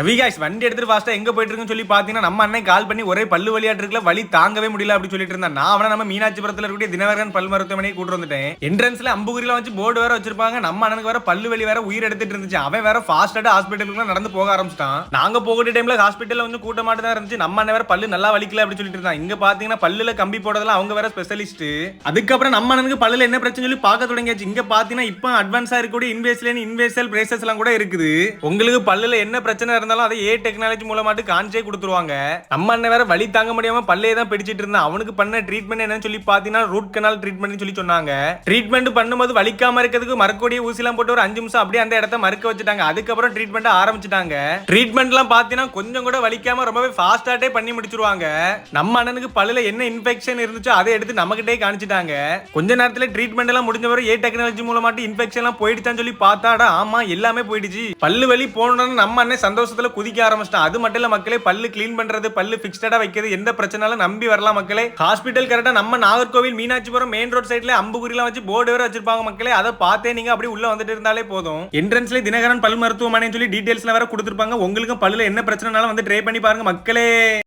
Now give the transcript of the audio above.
ரவிகாஷ் வண்டி எடுத்துட்டு ஃபாஸ்ட்டாக எங்க போயிட்டு இருக்குன்னு சொல்லி பாத்தீங்கன்னா நம்ம அண்ணன் கால் பண்ணி ஒரே பல்லு வழியாட்டு வழி தாங்கவே முடியல அப்படின்னு சொல்லிட்டு இருந்தான் நான் அவனை நம்ம மீனாட்சிபுரத்துல இருக்கக்கூடிய தினகரன் பல் மருத்துவமனையை கூட்டு வந்துட்டேன். என்ட்ரன்ஸ்ல அம்புகுரியில் வச்சு போர்டு வேற வச்சிருப்பாங்க. நம்ம அண்ணனுக்கு வேற பல்லு வலி வேற உயிர் எடுத்துட்டு இருந்துச்சு. அவன் வேற ஃபாஸ்ட்டாக ஹாஸ்பிட்டலுக்குள்ள நடந்து போக ஆரம்பிச்சிட்டான். நாங்க போகக்கூடிய டைம்ல ஹாஸ்பிட்டலில் வந்து கூட்டமாட்டு தான் இருந்துச்சு. நம்ம அண்ணன் வேற பல்லு நல்லா வலிக்கல அப்படின்னு சொல்லிட்டு இருந்தான். இங்க பாத்தீங்கன்னா பல்லுல கம்பி போடுறதுல அவங்க வேற ஸ்பெஷலிஸ்ட் அதுக்கப்புறம் நம்ம அண்ணனுக்கு பல்லுல என்ன பிரச்சனை சொல்லி பார்க்க தொடங்கியாச்சு. இங்க பாத்தீங்கன்னா இப்போ அட்வான்ஸா இருக்கக்கூடிய இன்வேஸ்லேன் இன்வேசல் பிரேசஸ் எல்லாம் கூட இருக்குது. உங்களுக்கு பல்லுல என்ன பிரச்சனை இருந்தாலும் அதை ஏ டெக்னாலஜி மூலமாட்டு காஞ்சே கொடுத்துருவாங்க. நம்ம அண்ணன் வேற வழி தாங்க முடியாம பல்லையே தான் பிடிச்சிட்டு இருந்தான். அவனுக்கு பண்ண ட்ரீட்மெண்ட் என்னன்னு சொல்லி பாத்தீங்கன்னா ரூட் கனால் ட்ரீட்மெண்ட் சொல்லி சொன்னாங்க. ட்ரீட்மெண்ட் பண்ணும்போது வலிக்காம இருக்கிறதுக்கு மறக்கூடிய ஊசிலாம் போட்டு ஒரு அஞ்சு நிமிஷம் அப்படியே அந்த இடத்த மறுக்க வச்சுட்டாங்க. அதுக்கப்புறம் ட்ரீட்மெண்ட் ஆரம்பிச்சிட்டாங்க. ட்ரீட்மெண்ட் எல்லாம் பாத்தீங்கன்னா கொஞ்சம் கூட வலிக்காம ரொம்பவே ஃபாஸ்டாட்டே பண்ணி முடிச்சிருவாங்க. நம்ம அண்ணனுக்கு பல்லுல என்ன இன்ஃபெக்ஷன் இருந்துச்சோ அதை எடுத்து நம்மகிட்டே காணிச்சிட்டாங்க. கொஞ்ச நேரத்துல ட்ரீட்மெண்ட் எல்லாம் முடிஞ்ச வரை ஏ டெக்னாலஜி மூலமாட்டு இன்ஃபெக்ஷன் எல்லாம் போயிடுச்சான்னு சொல்லி பார்த்தாடா ஆமா எல்லாமே போயிடுச்சு. பல்லு வலி போனோன்னு நம்ம அண்ணன் சந்தோஷம் சந்தோஷத்தில் குதிக்க ஆரம்பிச்சிட்டான். அது மட்டும் இல்ல மக்களே பல்லு க்ளீன் பண்றது பல்லு பிக்ஸ்டடா வைக்கிறது எந்த பிரச்சனாலும் நம்பி வரலாம் மக்களே. ஹாஸ்பிட்டல் கரெக்டா நம்ம நாகர்கோவில் மீனாட்சிபுரம் மெயின் ரோட் சைடுல அம்புகுரிலாம் வச்சு போர்டு வேற வச்சிருப்பாங்க மக்களே. அதை பார்த்தே நீங்க அப்படி உள்ள வந்துட்டு இருந்தாலே போதும். என்ட்ரன்ஸ்ல தினகரன் பல் மருத்துவமனைன்னு சொல்லி டீடைல்ஸ்ல வேற கொடுத்துருப்பாங்க. உங்களுக்கும் பல்லுல என்ன பிரச்சனைனாலும் வந்து ட்ரை பண்ணி பாருங்க மக்களே.